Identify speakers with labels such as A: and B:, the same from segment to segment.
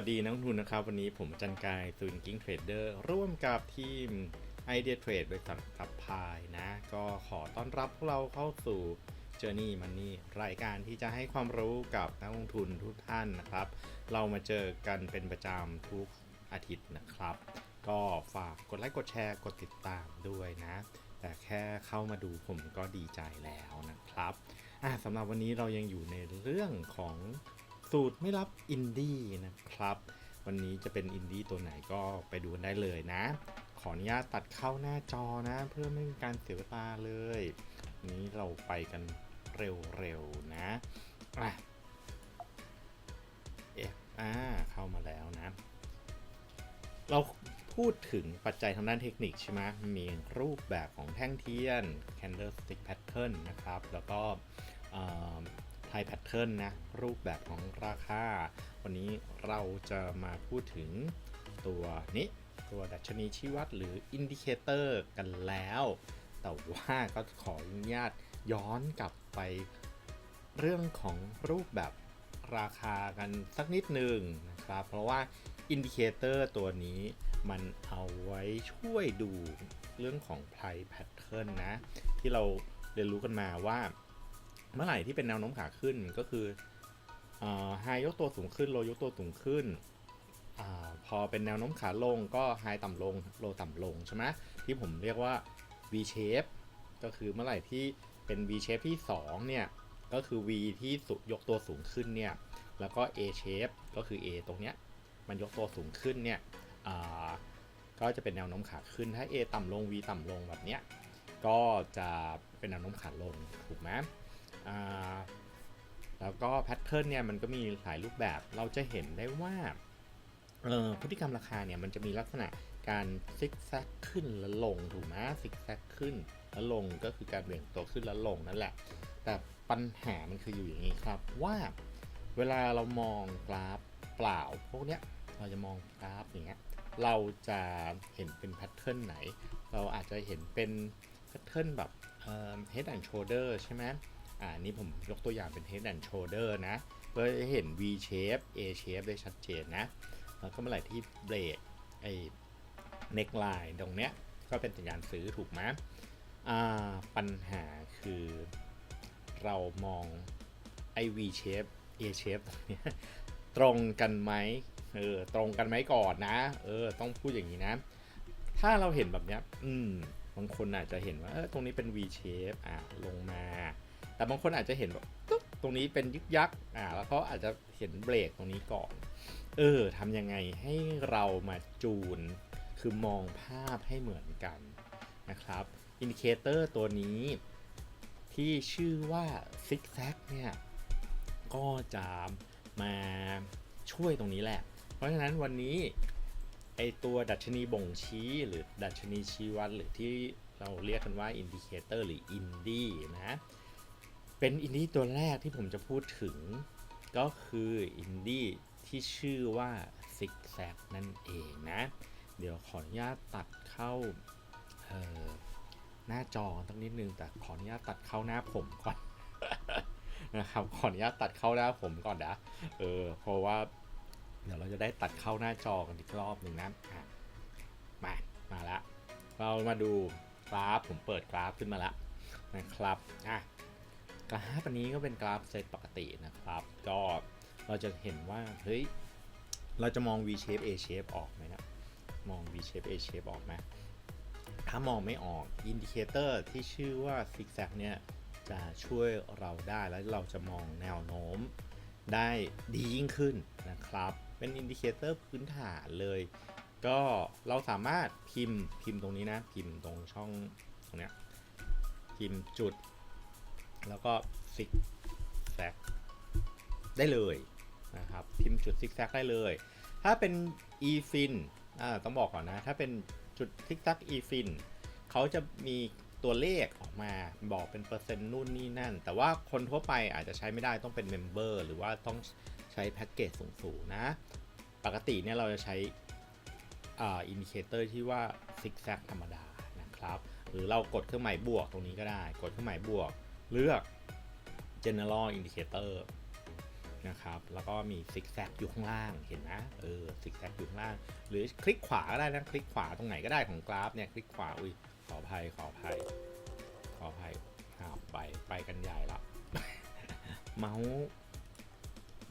A: สวัสดีนักลงทุนนะครับ วันนี้ผมจันกายซูนกิ้งเทรดเดอร์ร่วมกับทีม Idea Trade บริษัทสับพายนะ ก็ขอต้อนรับพวกเราเข้าสู่ Journey Money รายการที่จะให้ความรู้กับนักลงทุนทุกท่านนะครับ เรามาเจอกันเป็นประจำทุกอาทิตย์นะครับ ก็ฝากกดไลค์กดแชร์กดติดตามด้วยนะ แต่แค่เข้ามาดูผมก็ดีใจแล้วนะครับสำหรับวันนี้เรายังอยู่ในเรื่องของ สูตรไม่รับอินดี้นะครับ วันนี้จะเป็นอินดี้ตัวไหนก็ไปดูกันได้เลยนะ ขออนุญาตตัดเข้าหน้าจอนะ เพื่อไม่มีการเสียเวลาเลย นี้เราไปกันเร็วๆนะอะเอะอ่าเข้ามาแล้วนะ เราพูดถึงปัจจัยทางด้านเทคนิคใช่ไหมมีรูปแบบของแท่งเทียน candlestick pattern นะครับ แล้วก็ เทิร์นนะรูปแบบของราคา วันนี้เราจะมาพูดถึงตัวนี้ตัวดัชนีชี้วัดหรืออินดิเคเตอร์กันแล้ว แต่ว่าก็ขออนุญาตย้อนกลับไปเรื่องของรูปแบบราคากันสักนิดหนึ่งนะครับ เพราะว่าอินดิเคเตอร์ตัวนี้มันเอาไว้ช่วยดูเรื่องของ price pattern นะ ที่เราเรียนรู้กันมาว่า เมื่อไหร่ที่เป็นแนวโน้มขาขึ้นก็คือไฮยกตัวสูงขึ้นโลยกตัวสูงขึ้นอพอเป็นแนวโน้มขาลงก็ไฮต่ำลงโลต่ำลงใช่ไหมที่ผมเรียกว่า V shape ก็คือเมื่อไหร่ที่เป็น V shape ที่ 2 เนี่ย ก็คือ V ที่สุดยกตัวสูงขึ้นเนี่ย แล้วก็ A shape ก็คือ A ตรงเนี้ยมันยกตัวสูงขึ้นเนี่ยก็จะเป็นแนวโน้มขาขึ้นถ้า A ต่ำลง V ต่ำลงแบบเนี้ยก็จะเป็นแนวโน้มขาลงถูกไหม แล้วก็แพทเทิร์นเนี่ยมันก็มีหลายรูปแบบเราจะเห็นได้ว่าพฤติกรรมราคาเนี่ยมันจะมีลักษณะการซิกแซกขึ้นแล้วลงถูกไหมซิกแซกขึ้นแล้วลงก็คือการเบี่ยงตัวขึ้นแล้วลงนั่นแหละ แต่ปัญหามันคืออยู่อย่างนี้ครับว่าเวลาเรามองกราฟเปล่าพวกเนี้ยเราจะมองกราฟอย่างเงี้ยเราจะเห็นเป็นแพทเทิร์นไหน เราอาจจะเห็นเป็นแพทเทิร์นแบบ head and shoulder ใช่ไหม อ่านี่ผมยกตัวอย่างเป็น head and shoulder นะ เพื่อให้เห็น V shape A shape ได้ชัดเจนนะ แล้วก็เมื่อไหร่ที่เบรกไอ้ neckline ตรงเนี้ย ก็เป็นสัญญาณซื้อถูกไหมอ่าปัญหาคือเรามองไอ้ V shape A shape ตรงเนี้ยตรงกันไหมเออตรงกันไหมก่อนนะ เออ ต้องพูดอย่างนี้นะ ถ้าเราเห็นแบบเนี้ย อืม บางคนอาจจะเห็นว่า เออ ตรงนี้เป็น V shape อ่าลงมา แต่บางคนอาจจะเห็นแบบตุ๊บตรงนี้เป็นยึกยักอ่าแล้วเขาอาจจะเห็นเบรกตรงนี้ก่อน เออทำยังไงให้เรามาจูน คือมองภาพให้เหมือนกันนะครับอินดิเคเตอร์ตัวนี้ที่ชื่อว่า Zig Zag เนี่ยก็จะมาช่วยตรงนี้แหละ เพราะฉะนั้นวันนี้ไอตัวดัชนีบ่งชี้หรือดัชนีชี้วัดหรือที่เราเรียกกันว่าอินดิเคเตอร์หรืออินดี้นะ เป็นอินดี้ตัวแรกที่ผมจะพูดถึง ก็คืออินดี้ที่ชื่อว่า Zig Zag นั่นเองนะ เดี๋ยวขออนุญาตตัดเข้าหน้าจอตั้งนิดนึง แต่ขออนุญาตตัดเข้าหน้าผมก่อนนะครับขออนุญาตตัดเข้าหน้าผมก่อนนะเออเพราะว่า เดี๋ยวเราจะได้ตัดเข้าหน้าจอกันอีกรอบหนึ่งนะมามาละเรามาดูกราฟผมเปิดกราฟขึ้นมาแล้วนะครับอะ กราฟอันนี้ก็เป็นกราฟเซตปกตินะครับ ก็เราจะเห็นว่าเฮ้ยเราจะมอง V shape A shape ออกไหมนะมอง V shape A shape ออกไหมถ้ามองไม่ออกอินดิเคเตอร์ที่ชื่อว่า zigzag เนี่ยจะช่วยเราได้แล้วเราจะมองแนวโน้มได้ดียิ่งขึ้นนะครับ เป็นอินดิเคเตอร์พื้นฐานเลย ก็เราสามารถพิมพ์พิมพ์ตรงนี้นะ พิมพ์ตรงช่องตรงเนี้ยพิมพ์จุด แล้วก็ซิกแซกได้เลยนะครับพิมพ์จุดซิกแซกได้เลย ถ้าเป็น e fin อ่าต้องบอกก่อนนะ ถ้าเป็นจุดทิกทัก e fin เขาจะมีตัวเลขออกมาบอกเป็นเปอร์เซ็นต์นู่นนี่นั่น แต่ว่าคนทั่วไปอาจจะใช้ไม่ได้ต้องเป็นเมมเบอร์หรือว่าต้องใช้แพ็กเกจสูงๆนะ ปกติเนี่ยเราจะใช้อ่าอินดิเคเตอร์ที่ว่าซิกแซกธรรมดานะครับ หรือเรากดเครื่องหมายบวกตรงนี้ก็ได้ กดเครื่องหมายบวก เลือก general indicator นะครับ แล้วก็มีซิกแซกอยู่ข้างล่าง เห็นไหมเออซิกแซกอยู่ข้างล่าง หรือคลิกขวาก็ได้นะ คลิกขวาตรงไหนก็ได้ของกราฟเนี่ย คลิกขวา อุ้ย ขออภัย ขออภัย ขออภัยอ้าไป ไปกันใหญ่ละ เมาส์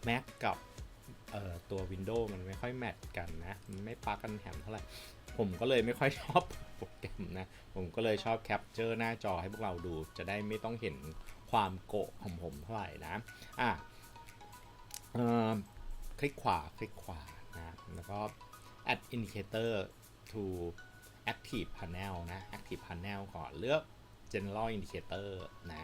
A: แม็กกับเอ่อตัว Windows มันไม่ค่อยแมทกันนะ มันไม่ปากันแถมเท่าไหร่ ผมก็เลยไม่ค่อยชอบโปรแกรมนะ ผมก็เลยชอบแคปเจอร์หน้าจอให้พวกเราดู จะได้ไม่ต้องเห็นความโกะของผมเท่าไหร่นะ อะเอ่อคลิกขวา คลิกขวานะ แล้วก็ add indicator to active panel นะ active panel ก่อนเลือก general indicator นะ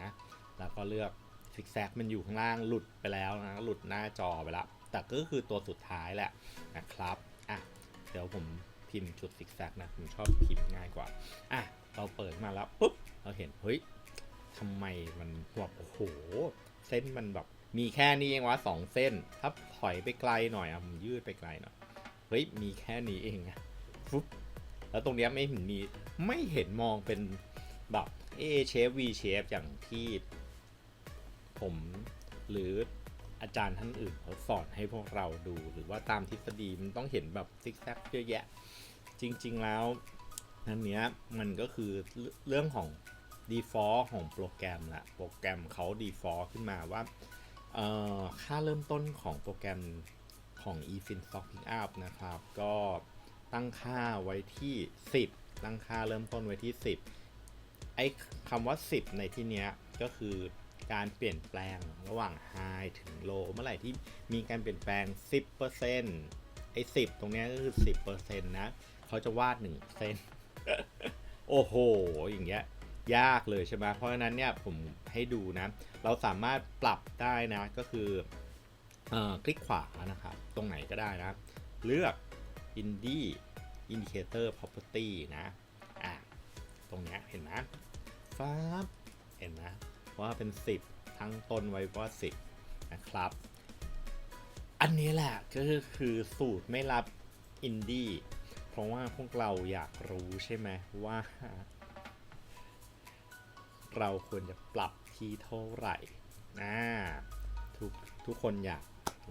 A: แล้วก็เลือก zigzag มันอยู่ข้างล่างหลุดไปแล้วนะ หลุดหน้าจอไปแล้ว แต่ก็คือตัวสุดท้ายแหละนะครับ อะ เดี๋ยวผม พิมพ์จุด zigzag นะผมชอบพิมพ์ง่ายกว่า อะ เราเปิดมาแล้วปุ๊บ เราเห็น เฮ้ยทำไมมันแบบโอ้โห เส้นมันแบบ มีแค่นี้เองวะสองเส้น ถ้าถอยไปไกลหน่อยอะผมยืดไปไกลหน่อย เฮ้ย มีแค่นี้เองอะฟุ๊บ แล้วตรงเนี้ยไม่เห็นมี ไม่เห็นมองเป็นแบบ A shape V shape อย่างที่ผมหรือ อาจารย์ท่านอื่นเขาสอนให้พวกเราดู หรือว่าตามทฤษฎีมันต้องเห็นแบบซิกแซกเยอะแยะ จริง ๆ แล้วอันเนี้ยมันก็คือเรื่องของ default ของโปรแกรมละโปรแกรมเขา default ขึ้นมาว่าค่าเริ่มต้นของโปรแกรมของ eFin Stock Pickup นะครับ ก็ตั้งค่าไว้ที่ 10 ตั้งค่าเริ่มต้นไว้ที่ 10 ไอ้คำว่า 10 ในที่เนี้ยก็คือ การเปลี่ยนแปลงระหว่าง high ถึง low เมื่อไหร่ที่มีการเปลี่ยนแปลง 10%ไอ้10 ตรงนี้ก็คือ 10%นะเขาจะวาด1เส้นโอ้โห อย่างเงี้ยยากเลยใช่ไหมเพราะฉะนั้นเนี่ยผมให้ดูนะ เราสามารถปรับได้นะก็คืออคลิกขวานะครับ ตรงไหนก็ได้นะ เลือก Indie Indicator Property นะ อะ ตรงเนี้ยเห็นไหมฟ้าบเห็นไหม ว่าเป็น 10 ทั้งต้นไว้ว่า 10 นะครับ อันนี้แหละก็คือสูตรไม่รับอินดี้เพราะว่าพวกเราอยากรู้ใช่ไหมว่า เราควรจะปรับที่เท่าไหร่นะทุกทุกคนอยาก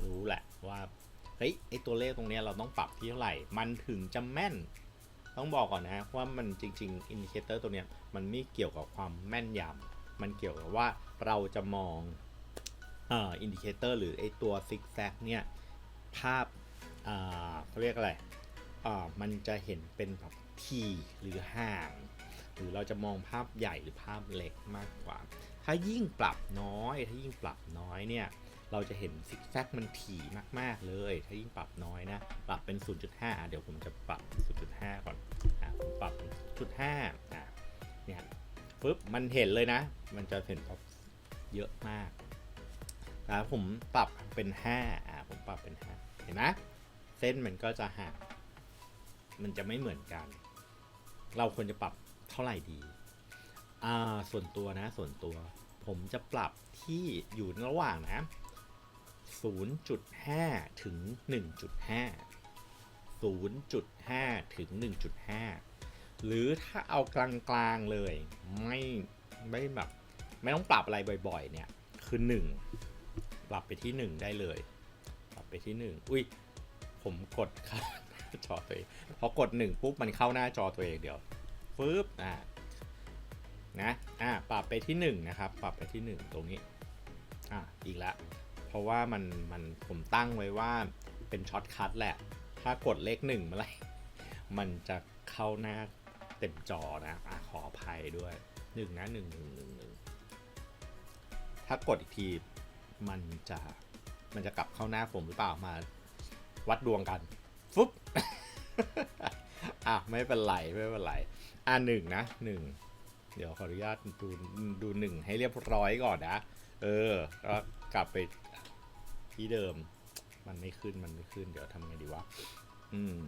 A: รู้แหละว่าเฮ้ยไอตัวเลขตรงนี้เราต้องปรับที่เท่าไหร่ มันถึงจะแม่น ต้องบอกก่อนนะว่ามันจริงๆอินดิเคเตอร์ตัวเนี้ยมันไม่เกี่ยวกับความแม่นยำ มันเกี่ยวกับว่าเราจะมองอินดิเคเตอร์หรือไอตัวซิกแซกเนี่ยภาพเขาเรียกอะไรมันจะเห็นเป็นแบบทีหรือห่าง หรือเราจะมองภาพใหญ่หรือภาพเล็กมากกว่า ถ้ายิ่งปรับน้อย ถ้ายิ่งปรับน้อยเนี่ยเราจะเห็นซิกแซกมันถี่มาก ๆ เลย ถ้ายิ่งปรับน้อยนะ ปรับเป็น 0.5 เดี๋ยวผมจะปรับ 0.5 ก่อนอะผมปรับ 0.5อะเนี่ย ปึ๊บมันเห็นเลยนะ มันจะเห็นแบบเยอะมากแล้วผมปรับเป็น 5 อะผมปรับเป็น 5 เห็นไหมเส้นมันก็จะห่างมันจะไม่เหมือนกัน เราควรจะปรับเท่าไหร่ดี อ่า ส่วนตัวนะ ส่วนตัว ผมจะปรับที่อยู่ระหว่างนะ 0.5 ถึง 1.5 0.5 ถึง 1.5 หรือถ้าเอากลางๆเลยไม่ไม่แบบไม่ต้องปรับอะไรบ่อย ๆ เนี่ย คือ 1 ปรับไปที่ 1 ได้เลย ปรับไปที่ 1 อุ้ยผมกดเข้าจอตัวเองพอกด 1 ปุ๊บมันเข้าหน้าจอตัวเองเดี๋ยวฟึบอ่านะอ่าปรับไปที่ 1 นะครับ ปรับไปที่ 1 ตรงนี้อ่าอีกแล้วเพราะว่ามันมันผมตั้งไว้ว่าเป็นช็อตคัทแหละ ถ้ากดเลขหนึ่งเมื่อไหร่มันจะเข้าหน้า เต็มจอนะอะขออภัยด้วยหนึ่งนะหนึ่งหนึ่งหนึ่งหนึ่งถ้ากดอีกทีมันจะมันจะกลับเข้าหน้าผมหรือเปล่ามาวัดดวงกันฟุ๊บอะไม่เป็นไรไม่เป็นไรอะหนึ่งนะหนึ่งเดี๋ยวขออนุญาตดูดูหนึ่งให้เรียบร้อยก่อนนะ เออก็กลับไปที่เดิม มันไม่ขึ้นมันไม่ขึ้น เดี๋ยวทำไงดีวะอืม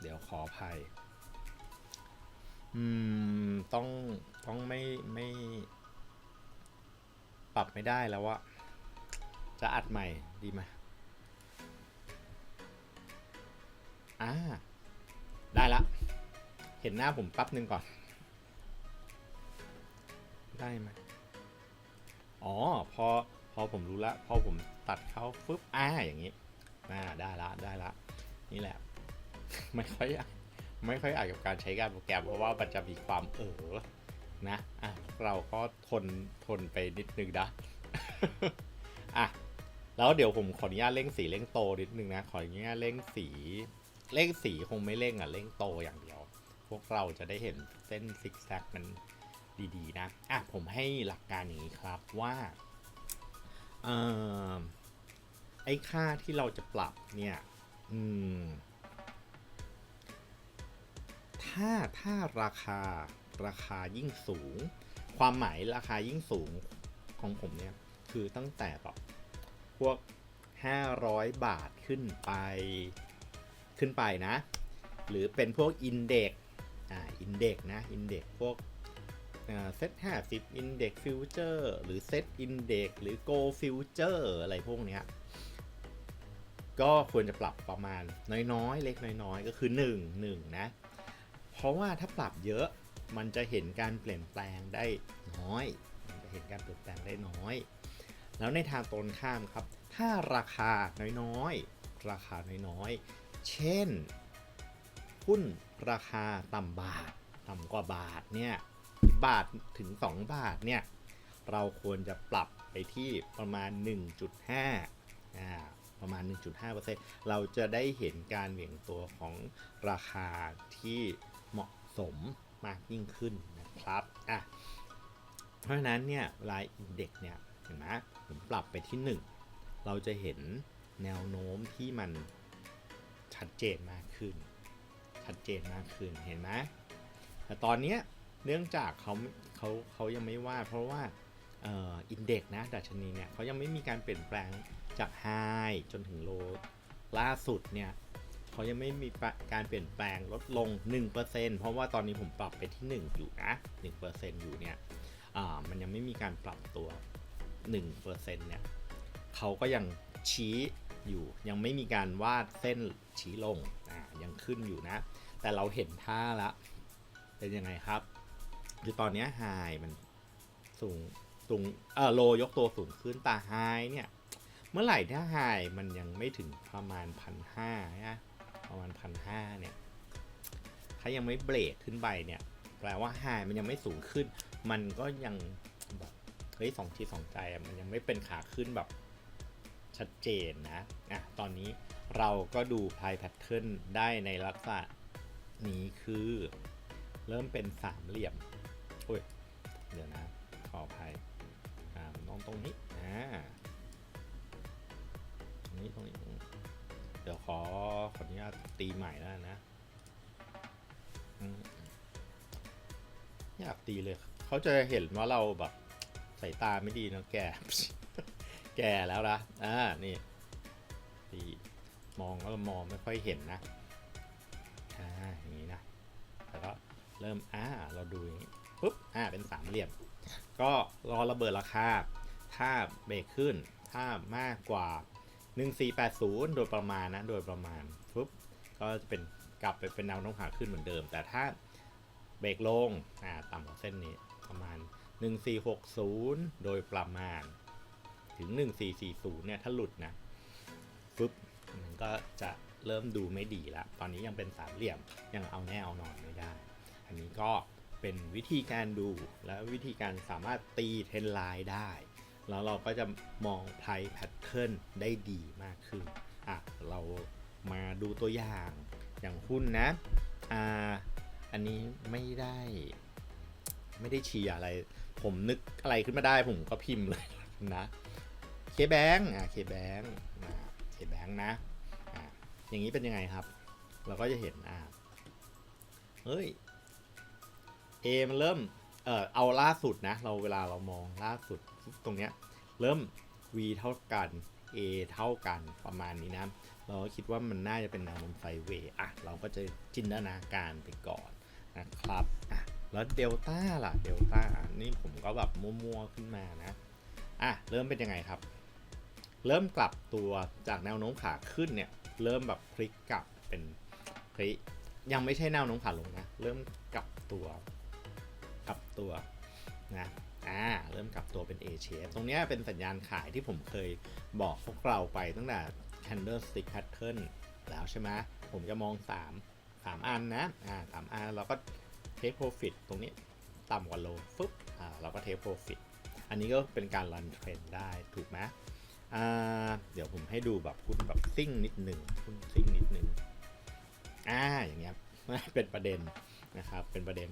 A: เดี๋ยวขออภัย อืม ต้องต้องไม่ไม่ ปรับไม่ได้แล้ววะจะอัดใหม่ดีไหมอ่า ได้ละ เห็นหน้าผมแป๊บหนึ่งก่อน ได้ไหมอ๋อ พอ พอผมรู้ละ พอผมตัดเขาฟึบอ่าอย่างนี้อ่าได้ละ ได้ละ นี่แหละ ไม่ค่อย ไม่ค่อยอ่านกับการใช้การโปรแกรมเพราะว่ามันจะมีความเออนะอะเราก็ทนทนไปนิดนึงนะอะแล้วเดี๋ยวผมขออนุญาตเร่งสีเร่งโตนิดนึงนะขออนุญาตเร่งสีเร่งสีคงไม่เร่งอะเร่งโตอย่างเดียว พวกเราจะได้เห็นเส้นซิกแซกมันดีๆนะอะผมให้หลักการอย่างนี้ครับว่าเอ่อไอ้ค่าที่เราจะปรับเนี่ย อืม ถ้าถ้าราคาราคายิ่งสูง ความหมายราคายิ่งสูงของผมเนี่ย คือตั้งแต่แบบพวก 500 บาทขึ้นไปขึ้นไปนะ หรือเป็นพวกอินเด็กอ่าอินเด็กนะอินเด็กพวกเซ็ต50อินเด็กฟิวเจอร์หรือเซ็ตอินเด็กหรือโกฟิวเจอร์อะไรพวกเนี้ยก็ควรจะปรับประมาณน้อยๆ เล็กน้อยๆ ก็คือ 1 1 นะ เพราะว่าถ้าปรับเยอะมันจะเห็นการเปลี่ยนแปลงได้น้อยมันจะเห็นการเปลี่ยนแปลงได้น้อย แล้วในทางตรงข้ามครับ ถ้าราคาน้อยๆ ราคาน้อยๆ เช่น หุ้นราคาต่ำบาทต่ำกว่าบาทเนี่ยบาทถึง 2 บาทเนี่ยเราควรจะปรับไปที่ประมาณ 1.5อ่าประมาณ 1.5%เราจะได้เห็นการเหวี่ยงตัวของราคาที่ เหมาะสมมากยิ่งขึ้นนะครับอะเพราะฉะนั้นเนี่ยเวลาอินเด็กเนี่ยเห็นไหมผมปรับไปที่ 1 เราจะเห็นแนวโน้มที่มันชัดเจนมากขึ้น ชัดเจนมากขึ้นเห็นไหมแต่ตอนเนี้ยเนื่องจากเขาเขาเขายังไม่ว่า เพราะว่าอินเด็กนะดัชนีเนี่ยเขายังไม่มีการเปลี่ยนแปลงจากไฮจนถึงโลล่าสุดเนี่ย เขายังไม่มีการเปลี่ยนแปลงลดลง 1%เพราะว่าตอนนี้ผมปรับไปที่ 1 อยู่นะ1%อยู่เนี่ยมันยังไม่มีการปรับตัว 1%เนี่ยเขาก็ยังชี้อยู่ ยังไม่มีการวาดเส้นชี้ลงยังขึ้นอยู่นะ แต่เราเห็นท่าละ เป็นยังไงครับ คือตอนนี้ไฮมันสูงสูงเออโลยกตัวสูงขึ้นแต่ไฮเนี่ย เมื่อไหร่ถ้าไฮมันยังไม่ถึงประมาณพันห้านะ ประมาณพันห้าเนี่ยถ้ายังไม่เบรกขึ้นไปเนี่ย แปลว่าไฮมันยังไม่สูงขึ้น มันก็ยังแบบเฮ้ยสองทีสองใจมันยังไม่เป็นขาขึ้นแบบชัดเจนนะอะตอนนี้เราก็ดูพายแพทเทิร์นได้ในลักษณะนี้คือ เริ่มเป็นสามเหลี่ยมโอ้ยเดี๋ยวนะขออภัยอ่ามันต้องตรงนี้อ่าตรงนี้ตรงนี้ตรงนี้ ดี๋ยวขอขออนุญาตตีใหม่แล้วนะ อยากตีเลย เขาจะเห็นว่าเราแบบสายตาไม่ดีนอะแก แก่แล้วนะอ่า นี่ตีมองก็มองไม่ค่อยเห็นนะ อ่า อย่างนี้นะ แล้วก็เริ่ม อ่า เราดูอย่างนี้ปุ๊บ อ่า เป็นสามเหลี่ยม ก็รอระเบิดราคา ถ้าเบรกขึ้น ถ้ามากกว่า 1480 โดยประมาณนะ โดยประมาณปุ๊บก็จะเป็นกลับไปเป็นแนวโน้มขาขึ้นเหมือนเดิม แต่ถ้าเบรกลงอ่าต่ำกว่าเส้นนี้ประมาณ 1460 โดยประมาณ ถึง 1440 เนี่ย ถ้าหลุดนะปุ๊บมันก็จะเริ่มดูไม่ดีแล้วตอนนี้ยังเป็นสามเหลี่ยมยังเอาแน่เอานอนไม่ได้ อันนี้ก็เป็นวิธีการดูและวิธีการสามารถตีเทรนไลน์ได้ แล้วเราก็จะมองไพแพทเทิร์นได้ดีมากขึ้นอะเรามาดูตัวอย่างอย่างหุ้นนะอ่าอันนี้ไม่ได้ ไม่ได้เชียร์อะไร ผมนึกอะไรขึ้นมาได้ผมก็พิมพ์เลยนะเคแบงอะเคแบงอ่าเคแบงนะอ่าอย่างนี้เป็นยังไงครับ เราก็จะเห็นอ่าเฮ้ย A มันเริ่มเออเอาล่าสุดนะ เราเวลาเรามองล่าสุด ตรงเนี้ยเริ่ม V เท่ากัน A เท่ากันประมาณนี้นะ เราก็คิดว่ามันน่าจะเป็นแนวโน้มไซเวย์อะเราก็จะจินตนาการไปก่อนนะครับอะแล้วเดลต้าล่ะเดลต้านี่ผมก็แบบมั่วๆขึ้นมานะอะเริ่มเป็นยังไงครับ เริ่มกลับตัวจากแนวโน้มขาขึ้นเนี่ยเริ่มแบบพลิกกลับเป็นพลิกยังไม่ใช่แนวโน้มขาลงนะ เริ่มกลับตัวกลับตัวนะ อ่าเริ่มกลับตัวเป็น A shape ตรงนี้เป็นสัญญาณขายที่ผมเคยบอกพวกเราไปตั้งแต่ candlestick pattern แล้วใช่ไหมผมจะมอง 3 3 อันนะอ่าสามอันเราก็ take profit ตรงนี้ต่ำกว่า low ฟึบอ่าเราก็ take profit อันนี้ก็เป็นการ run trend ได้ถูกไหมอ่าเดี๋ยวผมให้ดูแบบหุ้นแบบซิ่งนิดหนึ่งหุ้นซิ่งนิดหนึ่งอ่าอย่างเงี้ยเป็นประเด็นนะครับเป็นประเด็น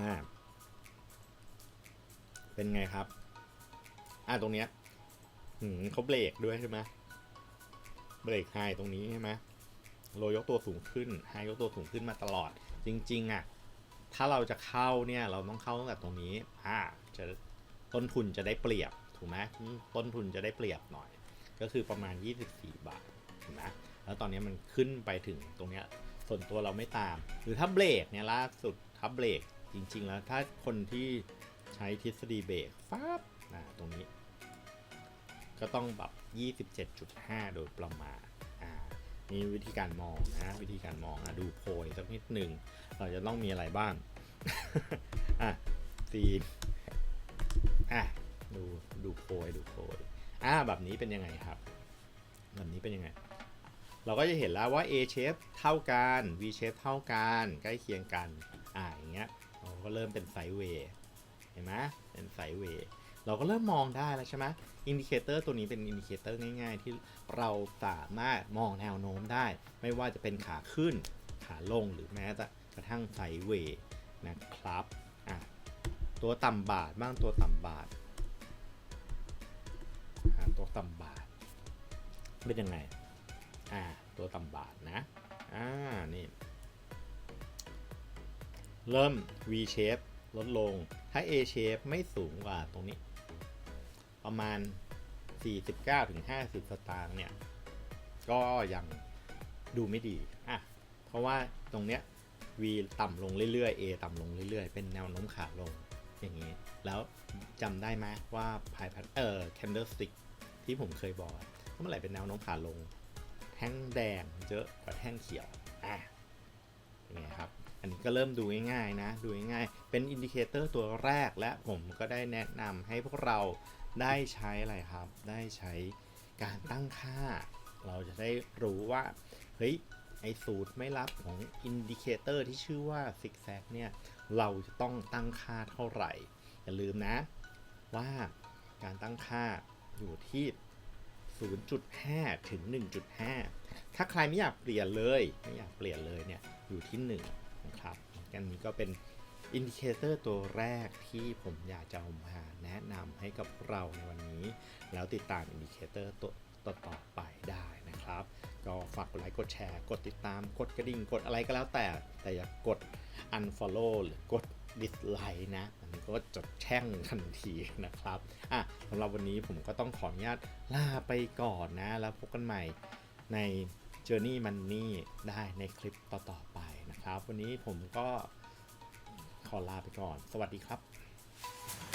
A: อ่า เป็นไงครับ อ่าตรงเนี้ยหืมเขาเบรกด้วยใช่ไหมเบรกไฮตรงนี้ใช่ไหมโลยกตัวสูงขึ้นไฮยกตัวสูงขึ้นมาตลอด จริง ๆ อะ ถ้าเราจะเข้าเนี่ย เราต้องเข้าตั้งแต่ตรงนี้ อ่า จะต้นทุนจะได้เปรียบ ถูกไหมต้นทุนจะได้เปรียบหน่อย ก็คือประมาณ 24 บาทถูกไหมแล้วตอนนี้มันขึ้นไปถึงตรงเนี้ย ส่วนตัวเราไม่ตาม หรือถ้าเบรกเนี่ยล่าสุดถ้าเบรกจริง ๆ แล้วถ้าคนที่ ใช้ทฤษฎีเบรกฟับตรงนี้ ก็ต้องแบบ27.5 โดยประมาณอ่านี่วิธีการมองนะวิธีการมองอะดูโพยสักนิดหนึ่งเราจะต้องมีอะไรบ้างอะซีอะดูดูโพยดูโพยอะแบบนี้เป็นยังไงครับ แบบนี้เป็นยังไง เราก็จะเห็นแล้วว่า A shape เท่ากัน V shape เท่ากัน ใกล้เคียงกันอ่าอย่างเงี้ยเราก็เริ่มเป็นไซด์เวย์ ห็นไหมเป็นไซด์เวย์เราก็เริ่มมองได้แล้วใช่ไหมอินดิเคเตอร์ตัวนี้เป็นอินดิเคเตอร์ง่ายๆ ที่เราสามารถมองแนวโน้มได้ ไม่ว่าจะเป็นขาขึ้น ขาลงหรือแม้แต่กระทั่งไซด์เวย์นะครับอะตัวต่ำบาทบ้างตัวต่ำบาทตัวต่ำบาทเป็นยังไงอ่าตัวต่ำบาทนะอ่านี่เริ่ม V shape ลดลง ถ้า A shape ไม่สูงกว่าตรงนี้ ประมาณ 49-50 สตางค์เนี่ย ก็ยังดูไม่ดี อะ เพราะว่าตรงเนี้ย V ต่ำลงเรื่อยๆ A ต่ำลงเรื่อยๆ เป็นแนวโน้มขาลงอย่างนี้ แล้วจำได้ไหมว่าพายพัเอ่อ candlestick ที่ผมเคยบอกว่าเมื่อไหร่เป็นแนวโน้มขาลง แท่งแดงเยอะกว่าแท่งเขียว อะเป็นไงครับ นนี้ก็เริ่มดูง่ายๆนะ ดูง่ายๆ เป็นอินดิเคเตอร์ตัวแรกและผมก็ได้แนะนำให้พวกเราได้ใช้อะไรครับ ได้ใช้การตั้งค่า เราจะได้รู้ว่า เฮ้ย ไอสูตรไม่รับของอินดิเคเตอร์ที่ชื่อว่า Zig Zag เนี่ย เราจะต้องตั้งค่าเท่าไหร่ อย่าลืมนะ ว่าการตั้งค่าอยู่ที่ 0.5 ถึง 1.5 ถ้าใครไม่อยากเปลี่ยนเลย ไม่อยากเปลี่ยนเลยเนี่ย อยู่ที่ 1 นะครับกันนี้ก็เป็นอินดิเคเตอร์ตัวแรกที่ผมอยากจะเอามาแนะนำให้กับเราในวันนี้ แล้วติดตามอินดิเคเตอร์ตัวต่อไปได้นะครับ ก็ฝากกดไลค์กดแชร์ กดติดตามกดกระดิ่งกดอะไรก็แล้วแต่ แต่อย่ากด unfollow หรือกด dislike นะอันก็จดแช่งทันทีนะครับอะสำหรับวันนี้ผมก็ต้องขออนุญาตลาไปก่อนนะ แล้วพบกันใหม่ใน Journey Money ได้ในคลิปต่อๆไป ครับ วันนี้ผมก็ขอลาไปก่อน สวัสดีครับ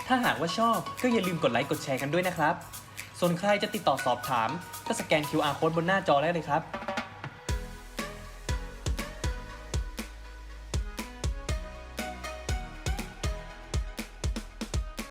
B: ถ้าหากว่าชอบก็อย่าลืมกดไลค์กดแชร์กันด้วยนะครับ ส่วนใครจะติดต่อสอบถาม ก็สแกน QR code บนหน้าจอได้เลยครับ